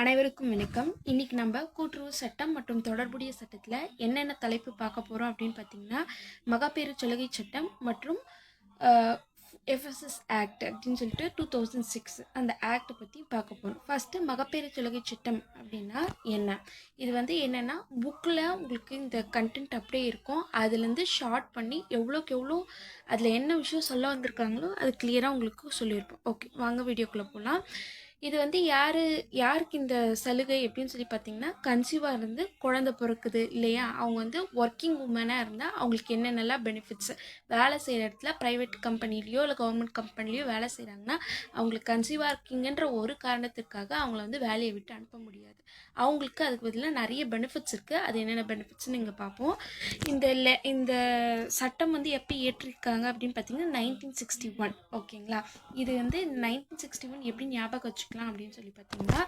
அனைவருக்கும் வணக்கம். இன்றைக்கி நம்ம கூட்டுறவு சட்டம் மற்றும் தொடர்புடைய சட்டத்தில் என்னென்ன தலைப்பு பார்க்க போகிறோம் அப்படின்னு பார்த்தீங்கன்னா மகப்பேறு சலுகை சட்டம் மற்றும் எஃப்எஸ்எஸ் ஆக்ட் அப்படின்னு சொல்லிட்டு டூ தௌசண்ட் சிக்ஸ் அந்த ஆக்டை பற்றி பார்க்க போகிறோம் ஃபஸ்ட்டு மகப்பேறு சலுகை சட்டம் அப்படின்னா என்ன? இது வந்து என்னென்னா புக்கில் உங்களுக்கு இந்த கண்டென்ட் அப்படியே இருக்கும். அதுலேருந்து ஷார்ட் பண்ணி எவ்வளோக்கு எவ்வளோ அதில் என்ன விஷயம் சொல்ல வந்திருக்காங்களோ அது கிளியராக உங்களுக்கு சொல்லியிருப்போம். ஓகே வாங்க வீடியோக்குள்ளே போகலாம் இது வந்து யார் யாருக்கு இந்த சலுகை எப்படின்னு சொல்லி பார்த்தீங்கன்னா கன்சீவாக இருந்து குழந்த பிறக்குது இல்லையா? அவங்க வந்து ஒர்க்கிங் உமனாக இருந்தால் அவங்களுக்கு என்னென்னலாம் பெனிஃபிட்ஸ் வேலை செய்கிற இடத்துல ப்ரைவேட் கம்பெனிலேயோ இல்லை கவர்மெண்ட் கம்பெனிலேயோ வேலை செய்கிறாங்கன்னா அவங்களுக்கு கன்சீவாக இருக்கீங்கன்ற ஒரு காரணத்திற்காக அவங்கள வந்து வேலையை விட்டு அனுப்ப முடியாது. அவங்களுக்கு அதுக்கு பதிலாக நிறைய பெனிஃபிட்ஸ் இருக்குது அது என்னென்ன பெனிஃபிட்ஸ்னு இங்கே பார்ப்போம் இந்த லெ இந்த சட்டம் வந்து எப்போ ஏற்றிருக்காங்க அப்படின்னு பார்த்தீங்கன்னா நைன்டீன் சிக்ஸ்டி ஒன் ஓகேங்களா இது வந்து நைன்டீன் சிக்ஸ்டி ஒன் எப்படி ஞாபகம் வச்சுக்கலாம் அப்படின்னு சொல்லி பார்த்தீங்கன்னா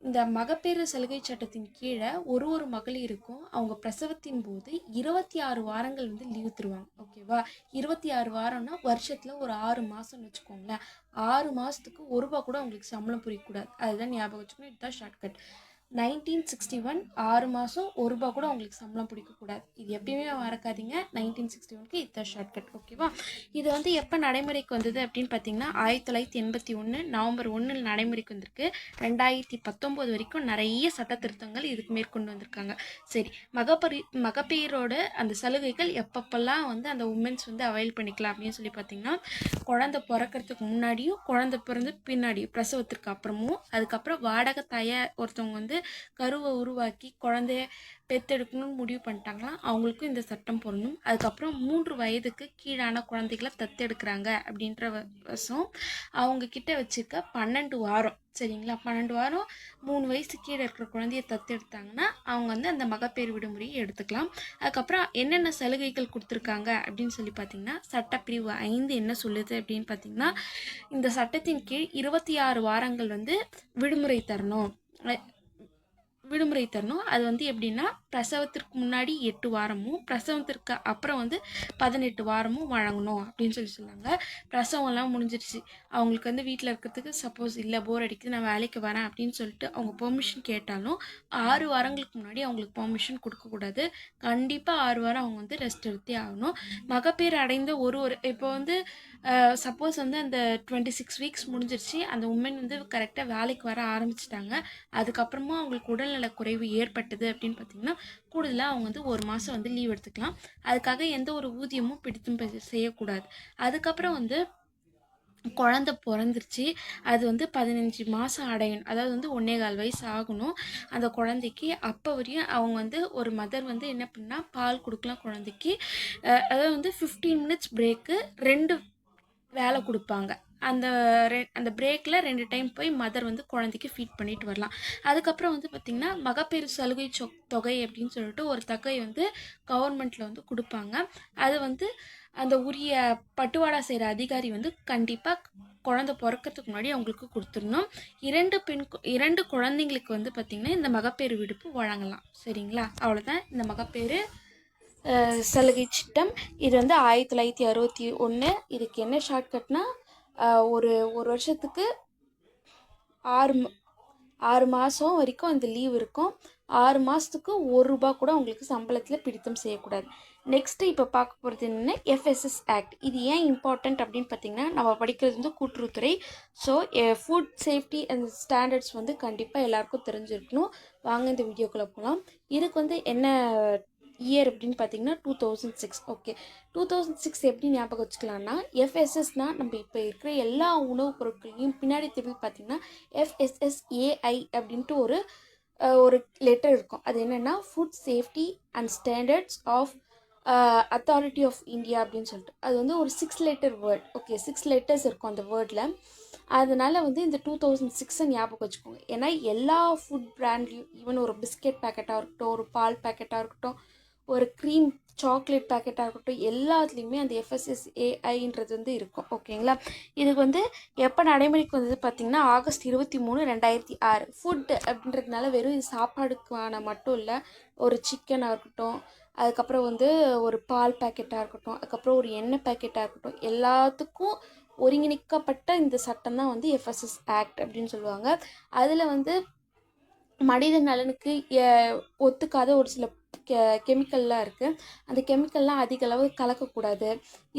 இந்த மகப்பேறு சலுகை சட்டத்தின் கீழே ஒரு ஒரு மகளிருக்கும் அவங்க பிரசவத்தின் போது இருபத்தி ஆறு வாரங்கள் வந்து லீவ் தருவாங்க. ஓகேவா இருபத்தி ஆறு வாரம்னா வருஷத்தில் ஒரு ஆறு மாதம்னு வச்சுக்கோங்களேன். ஆறு மாதத்துக்கு ஒரு ரூபா கூட அவங்களுக்கு சம்பளம் புரியக்கூடாது. அதுதான் ஞாபகம் வச்சுக்கணும். இதுதான் ஷார்ட்கட் நைன்டீன் சிக்ஸ்டி ஒன் ஆறு மாதம் ஒரு ரூபா கூட உங்களுக்கு சம்பளம் பிடிக்கக்கூடாது இது எப்பயுமே மறக்காதீங்க. நைன்டீன் சிக்ஸ்டி ஒனுக்கு இதுதான் ஷார்ட்கட் ஓகேவா இது வந்து எப்போ நடைமுறைக்கு வந்தது அப்படின்னு பார்த்தீங்கன்னா ஆயிரத்தி தொள்ளாயிரத்தி எண்பத்தி ஒன்று நவம்பர் ஒன்றில் நடைமுறைக்கு வந்திருக்கு. ரெண்டாயிரத்தி பத்தொம்போது வரைக்கும் நிறைய சட்ட திருத்தங்கள் இதுக்கு மேற்கொண்டு வந்திருக்காங்க. சரி மகப்பரி மகப்பேரோட அந்த சலுகைகள் எப்பப்பெல்லாம் வந்து அந்த உமன்ஸ் வந்து அவைல் பண்ணிக்கலாம் அப்படின்னு சொல்லி பார்த்தீங்கன்னா குழந்தை பிறக்கிறதுக்கு முன்னாடியும் குழந்தை பிறந்து பின்னாடியும் பிரசவத்திற்கு அப்புறமும் அதுக்கப்புறம் வாடகை தாய ஒருத்தவங்க வந்து கருவை உருவாக்கி குழந்தைய பெத்தெடுக்கணும்னு முடிவு பண்ணிட்டாங்களாம் அவங்களுக்கும் இந்த சட்டம் பொருந்தும். அதுக்கப்புறம் மூன்று வயதுக்கு கீழான குழந்தைகளை தத்தெடுக்கிறாங்க அப்படின்ற வ- வசம் அவங்க கிட்ட வச்சிருக்க பன்னெண்டு வாரம் சரிங்களா? பன்னெண்டு வாரம் மூணு வயசு கீழே இருக்கிற குழந்தைய தத்தெடுத்தாங்கன்னா அவங்க வந்து அந்த மகப்பேறு விடுமுறையை எடுத்துக்கலாம். அதுக்கப்புறம் என்னென்ன சலுகைகள் கொடுத்துருக்காங்க அப்படின்னு சொல்லி பார்த்தீங்கன்னா சட்டப்பிரிவு ஐந்து என்ன சொல்லுது அப்படின்னு பார்த்தீங்கன்னா இந்த சட்டத்தின் கீழ் இருபத்தி ஆறு வாரங்கள் வந்து விடுமுறை தரணும். விடுமுறை தரணும். அது வந்து எப்படின்னா பிரசவத்திற்கு முன்னாடி எட்டு வாரமும் பிரசவத்திற்கு அப்புறம் வந்து பதினெட்டு வாரமும் வழங்கணும் அப்படின்னு சொல்லி சொன்னாங்க. பிரசவம்லாம் முடிஞ்சிருச்சு. அவங்களுக்கு வந்து வீட்டில் இருக்கிறதுக்கு சப்போஸ் இல்லை போர் அடிக்குது நான் வேலைக்கு வரேன் அப்படின்னு சொல்லிட்டு அவங்க பெர்மிஷன் கேட்டாலும் ஆறு வாரங்களுக்கு முன்னாடி அவங்களுக்கு பெர்மிஷன் கொடுக்கக்கூடாது கண்டிப்பாக ஆறு வாரம் அவங்க வந்து ரெஸ்ட் எடுத்தே ஆகணும். மகப்பேறு அடைந்த ஒரு ஒரு இப்போ வந்து சப்போஸ் வந்து அந்த டுவெண்ட்டி சிக்ஸ் வீக்ஸ் முடிஞ்சிருச்சு. அந்த உமன் வந்து கரெக்டாக வேலைக்கு வர ஆரம்பிச்சிட்டாங்க. அதுக்கப்புறமா அவங்களுக்கு உடல் குறைவு ஏற்பட்டது அப்படின்னு பார்த்தீங்கன்னா கூடுதலாக அவங்க வந்து ஒரு மாதம் வந்து லீவ் எடுத்துக்கலாம். அதுக்காக எந்த ஒரு ஊதியமும் பிடித்தும் செய்யக்கூடாது. அதுக்கப்புறம் வந்து குழந்த பிறந்துருச்சு. அது வந்து பதினஞ்சு மாதம் அடையணும். அதாவது வந்து ஒன்னே கால் வயசு ஆகணும். அந்த குழந்தைக்கு அப்போ வரையும் அவங்க வந்து ஒரு மதர் வந்து என்ன பண்ணால் பால் கொடுக்கலாம் குழந்தைக்கு. அதாவது வந்து ஃபிஃப்டீன் மினிட்ஸ் பிரேக்கு ரெண்டு வேலை கொடுப்பாங்க. அந்த ரெ அந்த பிரேக்கில் ரெண்டு டைம் போய் மதர் வந்து குழந்தைக்கு ஃபீட் பண்ணிட்டு வரலாம். அதுக்கப்புறம் வந்து பார்த்திங்கன்னா மகப்பேறு சலுகை சொ தொகை அப்படின்னு சொல்லிட்டு ஒரு தொகை வந்து கவர்மெண்ட்டில் வந்து கொடுப்பாங்க. அது வந்து அந்த உரிய பட்டுவாடா செய்கிற அதிகாரி வந்து கண்டிப்பாக குழந்த பிறக்கிறதுக்கு முன்னாடி அவங்களுக்கு கொடுத்துடணும். இரண்டு பெண் இரண்டு குழந்தைங்களுக்கு வந்து பார்த்திங்கன்னா இந்த மகப்பேறு விடுப்பு வழங்கலாம். சரிங்களா? அவ்வளோதான் இந்த மகப்பேறு சலுகை சிட்டம். இது வந்து ஆயிரத்தி தொள்ளாயிரத்தி அறுபத்தி ஒன்று இதுக்கு என்ன ஷார்ட்கட்னா ஒரு ஒரு வருஷத்துக்கு ஆறு ஆறு மாதம் வரைக்கும் அந்த லீவ் இருக்கும். ஆறு மாதத்துக்கு ஒரு ரூபா கூட உங்களுக்கு சம்பளத்தில் பிடித்தம் செய்யக்கூடாது. நெக்ஸ்ட்டு இப்போ பார்க்க போகிறது என்னென்னா எஃப்எஸ்எஸ் ஆக்ட் இது ஏன் இம்பார்ட்டண்ட் அப்படின்னு பார்த்தீங்கன்னா நம்ம படிக்கிறது வந்து கூட்டுறவுத்துறை. So food safety and standards வந்து கண்டிப்பாக எல்லாருக்கும் தெரிஞ்சிருக்கணும். வாங்க இந்த வீடியோக்குள்ளே போகலாம் இதுக்கு வந்து என்ன இயர் அப்படின்னு பார்த்தீங்கன்னா two thousand six okay two thousand six எப்படி ஞாபகம் வச்சுக்கலாம்னா எஃப்எஸ்எஸ்னால் நம்ம இப்போ இருக்கிற எல்லா உணவுப் பொருட்களையும் பின்னாடி திரும்பி பார்த்தீங்கன்னா எஃப்எஸ்எஸ்ஏஐ அப்படின்ட்டு ஒரு ஒரு லெட்டர் இருக்கும். அது என்னென்னா food safety and standards of authority of India அப்படின்னு சொல்லிட்டு. அது வந்து ஒரு six letter word okay six letters இருக்கும் அந்த வேர்டில் அதனால் வந்து இந்த டூ தௌசண்ட் சிக்ஸை ஞாபகம் வச்சுக்கோங்க. ஏன்னா எல்லா ஃபுட் பிராண்ட்லேயும் ஈவன் ஒரு பிஸ்கெட் பேக்கெட்டாக இருக்கட்டும் ஒரு பால் பேக்கெட்டாக இருக்கட்டும் ஒரு க்ரீம் சாக்லேட் பேக்கெட்டாக இருக்கட்டும் எல்லாத்துலேயுமே அந்த எஃப்எஸ்எஸ்ஏஐன்றது வந்து இருக்கும். ஓகேங்களா இதுக்கு வந்து எப்போ நடைமுறைக்கு வந்தது பார்த்திங்கன்னா ஆகஸ்ட் இருபத்தி மூணு ரெண்டாயிரத்தி ஆறு. ஃபுட் அப்படின்றதுனால வெறும் இது சாப்பாடுக்கான மட்டும் இல்லை ஒரு சிக்கனாக இருக்கட்டும் அதுக்கப்புறம் வந்து ஒரு பால் பேக்கெட்டாக இருக்கட்டும் அதுக்கப்புறம் ஒரு எண்ணெய் பேக்கெட்டாக இருக்கட்டும் எல்லாத்துக்கும் ஒருங்கிணைக்கப்பட்ட இந்த சட்டம் தான் வந்து எஃப்எஸ்எஸ் ஆக்ட் அப்படின்னு சொல்லுவாங்க. அதில் வந்து மனித நலனுக்கு ஒத்துக்காத ஒரு சில கெ கெமிக்கல்லாம் இருக்குது அந்த கெமிக்கல்லாம் அதிக அளவு கலக்கக்கூடாது.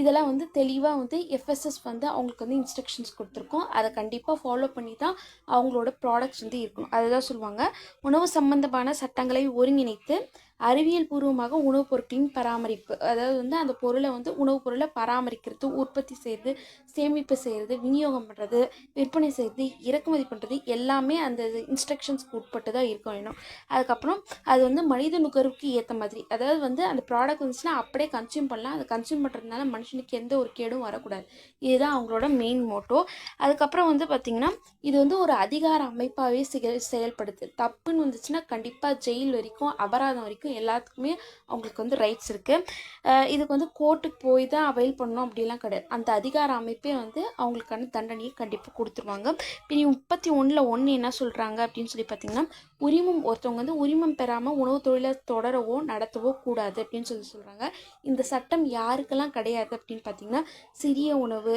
இதெல்லாம் வந்து தெளிவாக வந்து எஃப்எஸ்எஸ் வந்து அவங்களுக்கு வந்து இன்ஸ்ட்ரக்ஷன்ஸ் கொடுத்துருக்கோம். அதை கண்டிப்பாக ஃபாலோ பண்ணி தான் அவங்களோட ப்ராடக்ட்ஸ் வந்து இருக்கணும். அதுதான் சொல்லுவாங்க. உணவு சம்பந்தமான சட்டங்களை ஒருங்கிணைத்து அறிவியல் பூர்வமாக உணவுப் பொருட்களின் பராமரிப்பு. அதாவது வந்து அந்த பொருளை வந்து உணவுப் பொருளை பராமரிக்கிறது உற்பத்தி செய்கிறது சேமிப்பு செய்கிறது விநியோகம் பண்ணுறது விற்பனை செய்கிறது இறக்குமதி பண்ணுறது எல்லாமே அந்த இன்ஸ்ட்ரக்ஷன்ஸ்க்கு உட்பட்டு தான் இருக்க வேணும். அதுக்கப்புறம் அது வந்து மனித நுகர்வுக்கு ஏற்ற மாதிரி. அதாவது வந்து அந்த ப்ராடக்ட் வந்துச்சுன்னா அப்படியே கன்சியூம் பண்ணலாம். அதை கன்சியூம் பண்ணுறதுனால மனுஷனுக்கு எந்த ஒரு கேடும் வரக்கூடாது. இதுதான் அவங்களோட மெயின் மோட்டோ அதுக்கப்புறம் வந்து பார்த்திங்கன்னா இது வந்து ஒரு அதிகார அமைப்பாகவே செயல் செயல்படுது. தப்புன்னு வந்துச்சுன்னா கண்டிப்பாக ஜெயில் வரைக்கும் அபராதம் வரைக்கும் எல்லாத்துக்குமே அவங்களுக்கு வந்து ரைட்ஸ் இருக்குது இதுக்கு வந்து கோர்ட்டுக்கு போய் தான் அவைல் பண்ணணும் அப்படிலாம் கிடையாது. அந்த அதிகார அமைப்பே வந்து அவங்களுக்கான தண்டனையை கண்டிப்பாக கொடுத்துருவாங்க. பிரி முப்பத்தி ஒன்றில் ஒன்று என்ன சொல்கிறாங்க அப்படின்னு சொல்லி பார்த்தீங்கன்னா உரிமம் ஒருத்தவங்க வந்து உரிமம் பெறாமல் உணவு தொழிலை தொடரவோ நடத்தவோ கூடாது அப்படின்னு சொல்லி சொல்கிறாங்க இந்த சட்டம் யாருக்கெல்லாம் கிடையாது அப்படின்னு பார்த்தீங்கன்னா சிறிய உணவு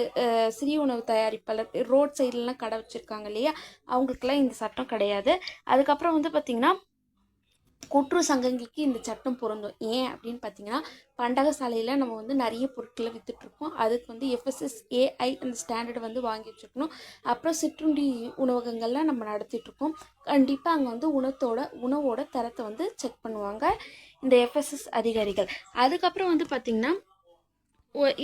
சிறிய உணவு தயாரிப்பாளர் ரோட் சைட்லலாம் கடை வச்சுருக்காங்க இல்லையா? அவங்களுக்கெல்லாம் இந்த சட்டம் கிடையாது. அதுக்கப்புறம் வந்து பார்த்திங்கன்னா குற்று சங்கங்களுக்கு இந்த சட்டம் பொருந்தும். ஏன் அப்படின்னு பார்த்தீங்கன்னா பண்டகசாலையில் நம்ம வந்து நிறைய பொருட்களை விற்றுட்ருக்கோம் அதுக்கு வந்து எஃப்எஸ்எஸ் ஏஐ அந்த ஸ்டாண்டர்டு வந்து வாங்கி வச்சுருக்கணும். அப்புறம் சிற்றுண்டி உணவகங்கள்லாம் நம்ம நடத்திட்டுருக்கோம் கண்டிப்பாக அங்கே வந்து உணத்தோட உணவோட தரத்தை வந்து செக் பண்ணுவாங்க இந்த எஃப்எஸ்எஸ் அதிகாரிகள். அதுக்கப்புறம் வந்து பார்த்திங்கன்னா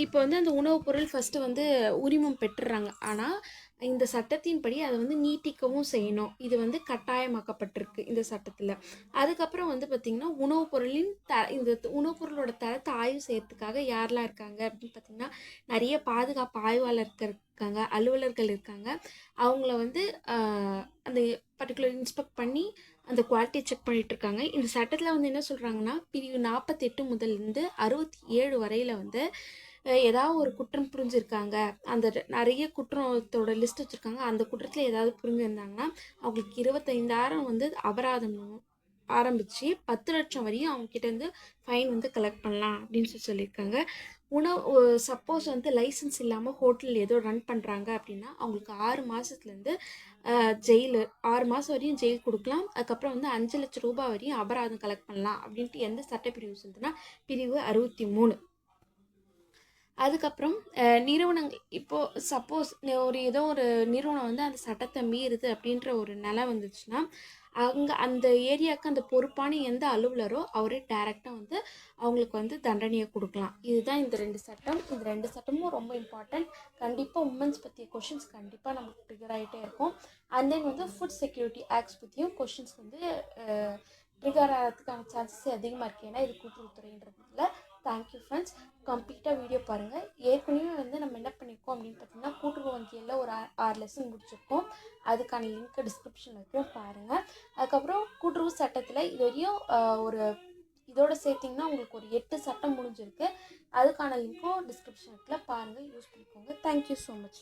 இப்போ வந்து அந்த உணவுப் பொருள் ஃபஸ்ட்டு வந்து உரிமம் பெற்றுறாங்க. ஆனால் இந்த சட்டத்தின்படி அதை வந்து நீட்டிக்கவும் செய்யணும். இது வந்து கட்டாயமாக்கப்பட்டிருக்கு இந்த சட்டத்தில். அதுக்கப்புறம் வந்து பார்த்திங்கன்னா உணவுப் பொருளின் த இந்த உணவுப் பொருளோட தரத்தை ஆய்வு செய்யறதுக்காக யாரெல்லாம் இருக்காங்க அப்படின்னு பார்த்திங்கன்னா நிறைய பாதுகாப்பு ஆய்வாளர்கள் இருக்காங்க அலுவலர்கள் இருக்காங்க. அவங்கள வந்து அந்த பர்டிகுலர் இன்ஸ்பெக்ட் பண்ணி அந்த குவாலிட்டியை செக் பண்ணிட்டு இருக்காங்க. இந்த சட்டத்தில் வந்து என்ன சொல்கிறாங்கன்னா பிரிவு நாற்பத்தெட்டு முதல்லேருந்து அறுபத்தி ஏழு வரையில் வந்து ஏதாவது ஒரு குற்றம் புரிஞ்சிருக்காங்க. அந்த நிறைய குற்றத்தோட லிஸ்ட் வச்சுருக்காங்க. அந்த குற்றத்தில் ஏதாவது புரிஞ்சிருந்தாங்கன்னா அவங்களுக்கு இருபத்தைந்தாயிரம் வந்து அபராதம் ஆரம்பித்து பத்து லட்சம் வரையும் அவங்க கிட்ட ஃபைன் வந்து கலெக்ட் பண்ணலாம் அப்படின்னு சொல்லி சொல்லியிருக்காங்க. உணவு சப்போஸ் வந்து லைசன்ஸ் இல்லாமல் ஹோட்டல் ஏதோ ரன் பண்ணுறாங்க அப்படின்னா அவங்களுக்கு ஆறு மாதத்துலேருந்து ஜெயில் ஆறு மாதம் வரையும் ஜெயில் கொடுக்கலாம். அதுக்கப்புறம் வந்து அஞ்சு லட்சம் ரூபாய் வரையும் அபராதம் கலெக்ட் பண்ணலாம் அப்படின்ட்டு எந்த சட்டப்பிரிவு சொல்லுதுன்னா பிரிவு அறுபத்தி மூணு. அதுக்கப்புறம் நிறுவனங்கள் இப்போது சப்போஸ் ஒரு ஏதோ ஒரு நிறுவனம் வந்து அந்த சட்டத்தை மீறுது அப்படின்ற ஒரு நிலை வந்துச்சுன்னா அங்கே அந்த ஏரியாவுக்கு அந்த பொறுப்பான எந்த அலுவலரோ அவரே டைரெக்டாக வந்து அவங்களுக்கு வந்து தண்டனையை கொடுக்கலாம். இதுதான் இந்த ரெண்டு சட்டம். இந்த ரெண்டு சட்டமும் ரொம்ப இம்பார்ட்டன்ட் கண்டிப்பாக உமன்ஸ் பற்றிய கொஷின்ஸ் கண்டிப்பாக நமக்கு ட்ரிகர் ஆகிட்டே இருக்கும். அண்ட் தென் வந்து ஃபுட் செக்யூரிட்டி ஆக்ட்ஸ் பற்றியும் கொஷின்ஸ் வந்து ட்ரிகர் ஆகிறதுக்கான சான்சஸ் அதிகமாக இருக்குது ஏன்னா இது கூட்டுறவுத்துறைன்றதுல தேங்க்யூ ஃப்ரெண்ட்ஸ் கம்ப்ளீட்டாக வீடியோ பாருங்கள் ஏற்கனவே வந்து நம்ம என்ன பண்ணியிருக்கோம் அப்படின்னு பார்த்தீங்கன்னா கூட்டுறவு வங்கியில் ஒரு ஆ- ஆறு லெசன் முடிச்சிருக்கோம். அதுக்கான லிங்க்கை டிஸ்கிரிப்ஷனில் இருக்கிறோம் பாருங்கள் அதுக்கப்புறம் கூட்டுறவு சட்டத்தில் இது வரையும் ஒரு இதோட சேர்த்திங்கன்னா உங்களுக்கு ஒரு எட்டு சட்டம் முடிஞ்சிருக்கு. அதுக்கான லிங்க்கும் டிஸ்கிரிப்ஷனில் பாருங்கள் யூஸ் பண்ணிக்கோங்க. Thank you so much